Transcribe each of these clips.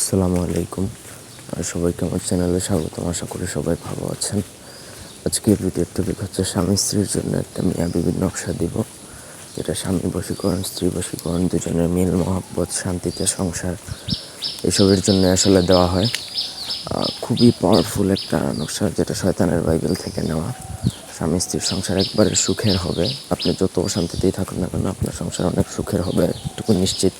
আসসালামু আলাইকুম। সবাইকে আমার চ্যানেলে স্বাগতম। আশা করি সবাই ভালো আছেন। আজকের ভিডিওর টপিক হচ্ছে স্বামী স্ত্রীর জন্য একটা মিয়া বিভিন্ন নকশা দিব। যেটা স্বামী বশীকরণ, স্ত্রী বশীকরণ, দুজনের মিল, মহব্বত, শান্তিতে সংসার, এসবের জন্য আসলে দেওয়া হয়। খুবই পাওয়ারফুল একটা নকশা, যেটা শয়তানের বাইবেল থেকে নেওয়া। স্বামী স্ত্রীর সংসার একবারে সুখের হবে। আপনি যত অশান্তিতেই থাকুন না কেন, আপনার সংসার অনেক সুখের হবে। এটুকু নিশ্চিত।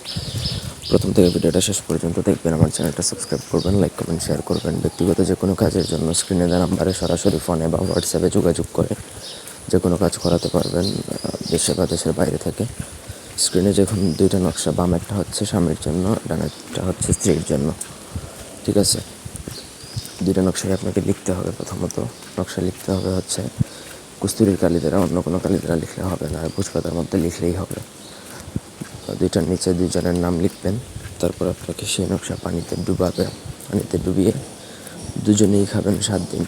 প্রথম থেকে ভিডিওটা শেষ পর্যন্ত দেখবেন, আমার চ্যানেলটা সাবস্ক্রাইব করবেন, লাইক, কমেন্ট, শেয়ার করবেন। ব্যক্তিগত যে কোনো কাজের জন্য স্ক্রিনে দেওয়া নাম্বারে সরাসরি ফোনে বা হোয়াটসঅ্যাপে যোগাযোগ করে যে কোনো কাজ করাতে পারবেন দেশে বা দেশের বাইরে থেকে। স্ক্রিনে যখন দুইটা নকশা, বাম একটা হচ্ছে স্বামীর জন্য, ডান একটা হচ্ছে স্ত্রীর জন্য। ঠিক আছে? দুইটা নকশায় আপনাকে লিখতে হবে প্রথমত। নকশা লিখতে হবে হচ্ছে কুস্তুরির কালি দ্বারা অন্য কোনো কালি দ্বারা লিখলে হবে না, ভোজপাতার মধ্যে লিখলেই হবে। দুইটার নিচে দুইজনের নাম লিখবেন, তারপর আপনাকে সেই নকশা পানিতে ডুবাবে, পানিতে ডুবিয়ে দুজনেই খাবেন সাত দিন।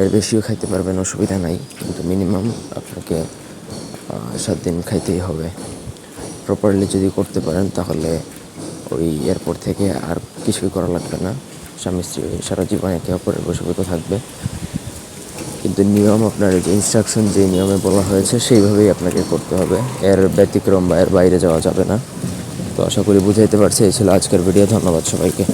এর বেশিও খাইতে পারবেন, অসুবিধা নাই, কিন্তু মিনিমাম আপনাকে সাত দিন খাইতেই হবে। প্রপারলি যদি করতে পারেন, তাহলে ওই এরপর থেকে আর কিছুই করা লাগবে না। স্বামী স্ত্রী সারা জীবন একে অপরের বসীভূত থাকবে। কিন্তু নিয়ম আপনার যে ইনস্ট্রাকশন যে নিয়মে বলা হয়েছে, সেইভাবেই আপনাকে করতে হবে। এর ব্যতিক্রম বা এর বাইরে যাওয়া যাবে না। তো আশা করি বুঝাইতে পারছি। এই ছিল আজকের ভিডিও ধন্যবাদ সবাইকে।